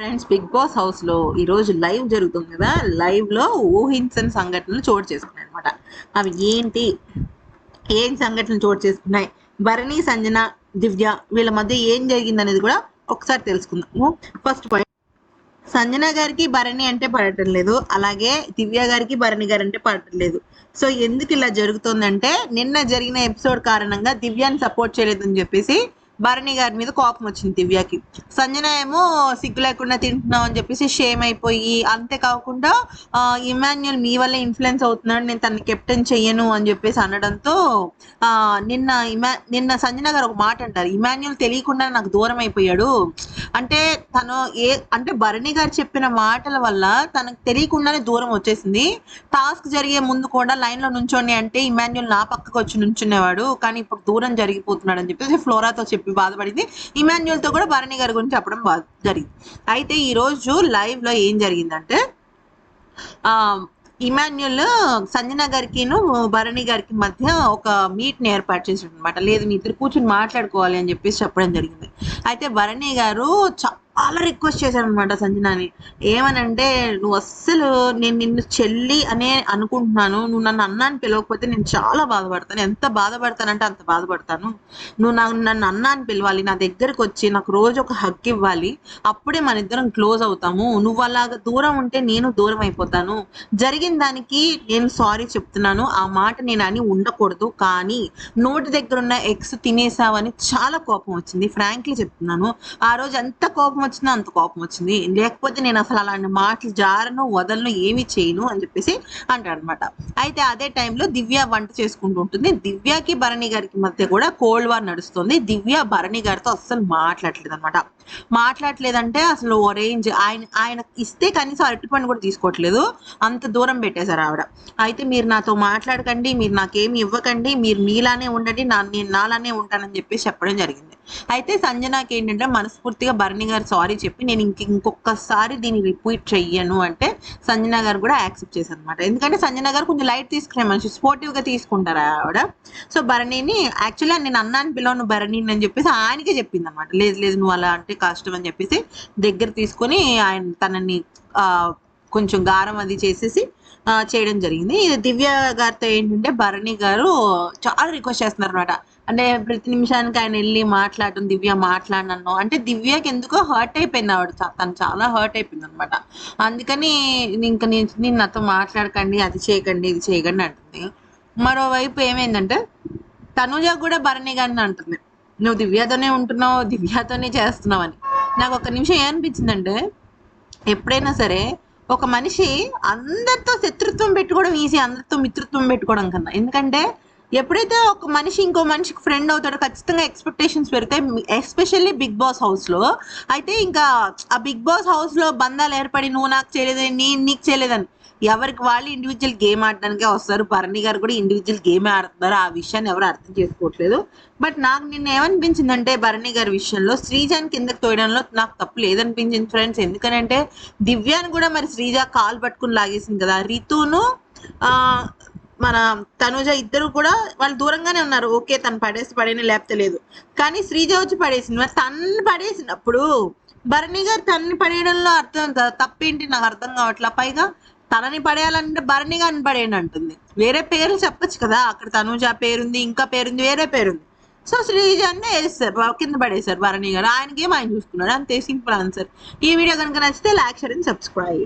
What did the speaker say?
Friends big boss హౌస్లో ఈ రోజు లైవ్ జరుగుతుంది కదా? లైవ్లో ఊహించని సంఘటనలు చోటు చేసుకున్నాయి అనమాట అవి ఏంటి? ఏం సంఘటనలు చోటు చేసుకున్నాయి? భరణి సంజన దివ్య వీళ్ళ మధ్య ఏం జరిగింది అనేది కూడా ఒకసారి తెలుసుకుందాము. First point. సంజన గారికి భరణి అంటే పడటం లేదు. అలాగే దివ్య గారికి భరణి గారు అంటే పడటం లేదు. సో ఎందుకు ఇలా జరుగుతుందంటే నిన్న జరిగిన ఎపిసోడ్ కారణంగా దివ్యాని సపోర్ట్ చేయలేదని చెప్పేసి భరణి గారి మీద కోపం వచ్చింది దివ్యకి. సంజన ఏమో సిగ్గు లేకుండా తింటున్నావు అని చెప్పేసి షేమ్ అయిపోయి అంతేకాకుండా ఇమాన్యుల్ మీ వల్ల ఇన్ఫ్లుయెన్స్ అవుతున్నాడు నేను తన కెప్టెన్ చెయ్యను అని చెప్పేసి అనడంతో ఆ, నిన్న ఇమా నిన్న సంజన గారు ఒక మాట అంటారు ఇమాన్యుల్ తెలియకుండా నాకు దూరం అయిపోయాడు. అంటే తను ఏ అంటే భరణి గారు చెప్పిన మాటల వల్ల తనకు తెలియకుండానే దూరం వచ్చేసింది. టాస్క్ జరిగే ముందు కూడా లైన్లో నుంచోని అంటే ఇమాన్యుల్ నా పక్కకు వచ్చి నుంచునేవాడు కానీ ఇప్పుడు దూరం జరిగిపోతున్నాడు అని చెప్పేసి ఫ్లోరాతో చెప్పి బాధపడింది. ఇమాన్యుల్తో కూడా భరణి గారి గురించి చెప్పడం బాధ జరిగింది. అయితే ఈరోజు లైవ్లో లైవ్లో ఏం జరిగిందంటే ఆ ఇమాన్యుల్ సంజన గారికిను భరణి గారికి మధ్య ఒక మీట్ని ఏర్పాటు చేసాడు అనమాట లేదు మీ ఇద్దరు కూర్చొని మాట్లాడుకోవాలి అని చెప్పేసి చెప్పడం జరిగింది. అయితే భరణి గారు చాలా చాలా రిక్వెస్ట్ చేశాను అనమాట సంజనాని. ఏమనంటే నువ్వు అస్సలు నేను నిన్ను చెల్లి అనే అనుకుంటున్నాను. నువ్వు నన్ను అన్న అని పిలవకపోతే నేను చాలా బాధపడతాను. ఎంత బాధపడతానంటే అంత బాధపడతాను. నువ్వు నాకు నన్ను అన్న అని పిలవాలి. నా దగ్గరకు వచ్చి నాకు రోజు ఒక హక్ ఇవ్వాలి. అప్పుడే మన ఇద్దరం క్లోజ్ అవుతాము. నువ్వు అలాగ దూరం ఉంటే నేను దూరం అయిపోతాను. జరిగిన దానికి నేను సారీ చెప్తున్నాను. ఆ మాట నేను అని ఉండకూడదు. కానీ నోటి దగ్గర ఉన్న ఎగ్స్ తినేసావని చాలా కోపం వచ్చింది. ఫ్రాంక్లీ చెప్తున్నాను. ఆ రోజు ఎంత కోపం వచ్చినా అంత కోపం వచ్చింది. లేకపోతే నేను అసలు అలాంటి మాటలు జారను వదలను ఏమి చేయను అని చెప్పేసి అంటాడనమాట అయితే అదే టైంలో దివ్య వంట చేసుకుంటూ ఉంటుంది. దివ్యకి భరణి గారికి మధ్య కూడా కోల్డ్ వార్ నడుస్తుంది. దివ్య భరణి గారితో అస్సలు మాట్లాడలేదు అనమాట మాట్లాడలేదంటే అసలు ఓ రేంజ్ ఆయన ఆయన ఇస్తే కనీసం అరటిపండు కూడా తీసుకోవట్లేదు. అంత దూరం పెట్టేశారు ఆవిడ. అయితే మీరు నాతో మాట్లాడకండి మీరు నాకేమి ఇవ్వకండి మీరు మీలానే ఉండండి నా నేను నాలానే ఉంటానని చెప్పేసి చెప్పడం జరిగింది. అయితే సంజనాకి ఏంటంటే మనస్ఫూర్తిగా భరణి గారు సారీ చెప్పి నేను ఇంక ఇంకొకసారి దీన్ని రిపీట్ చెయ్యను అంటే సంజన గారు కూడా యాక్సెప్ట్ చేశారు అనమాట ఎందుకంటే సంజన గారు కొంచెం లైట్ తీసుకునే మనిషి స్పోర్టివ్గా తీసుకుంటారు ఆవిడ. సో భరణిని యాక్చువల్గా నేను అన్నాను పిలవను భరణి అని చెప్పేసి ఆయనకే చెప్పింది అనమాట లేదు లేదు నువ్వు అలా అంటే కష్టం అని చెప్పేసి దగ్గర తీసుకొని ఆయన తనని ఆ కొంచెం గారం అది చేసేసి చేయడం జరిగింది. ఇది దివ్య గారితో ఏంటంటే భరణి గారు చాలా రిక్వెస్ట్ చేస్తున్నారు అనమాట అంటే ప్రతి నిమిషానికి ఆయన వెళ్ళి మాట్లాడటం దివ్య మాట్లాడినన్ను. అంటే దివ్యకి ఎందుకో హర్ట్ అయిపోయింది ఆవిడ. తను చాలా హర్ట్ అయిపోయింది అనమాట అందుకని ఇంకా నేను నేను నాతో మాట్లాడకండి అది చేయకండి ఇది చేయకండి అంటుంది. మరోవైపు ఏమైందంటే తనుజ కూడా భరణి గారిని అంటుంది. నువ్వు దివ్యతోనే ఉంటున్నావు దివ్యతోనే చేస్తున్నావు అని. నాకు ఒక నిమిషం ఏమనిపించిందంటే ఎప్పుడైనా సరే ఒక మనిషి అందరితో శత్రుత్వం పెట్టుకోవడం ఈజీ అందరితో మిత్రత్వం పెట్టుకోవడం కన్నా. ఎందుకంటే ఎప్పుడైతే ఒక మనిషి ఇంకో మనిషికి ఫ్రెండ్ అవుతాడో ఖచ్చితంగా ఎక్స్పెక్టేషన్స్ పెరుగుతాయి. ఎస్పెషల్లీ బిగ్ బాస్ హౌస్లో అయితే ఇంకా ఆ బిగ్ బాస్ హౌస్లో బంధాలు ఏర్పడి నువ్వు నాకు చేయలేదు నేను నీకు చేయలేదని ఎవరికి వాళ్ళు ఇండివిజువల్ గేమ్ ఆడడానికే వస్తారు. భరణి గారు కూడా ఇండివిజువల్ గేమ్ ఆడుతున్నారు ఆ విషయాన్ని ఎవరు అర్థం చేసుకోవట్లేదు. బట్ నాకు నిన్న ఏమనిపించిందంటే భరణి గారి విషయంలో శ్రీజాని కిందకి తోయడంలో నాకు తప్పు లేదనిపించింది ఫ్రెండ్స్ ఎందుకనంటే దివ్యాని కూడా మరి శ్రీజ కాలు పట్టుకుని లాగేసింది కదా. రితును మన తనుజ ఇద్దరు కూడా వాళ్ళు దూరంగానే ఉన్నారు. ఓకే తను పడేసి పడేని లేకపోతే లేదు. కానీ శ్రీజ వచ్చి పడేసింది. మరి తను పడేసినప్పుడు భరణి గారు తనని పడేయడంలో అర్థం తప్పేంటి? నాకు అర్థం కావట్లా. పైగా తనని పడేయాలంటే భరణి గారిని పడేయండి అంటుంది. వేరే పేర్లు చెప్పొచ్చు కదా. అక్కడ తనుజ పేరుంది ఇంకా పేరుంది వేరే పేరుంది. సో శ్రీజాన్ని వేస్తారు కింద పడేశారు భరణి గారు. ఆయనకేం ఆయన చూసుకున్నాడు. అంతే. Simple answer. ఈ వీడియో కనుక నచ్చితే లైక్ షేర్ అండ్ సబ్స్క్రైబ్.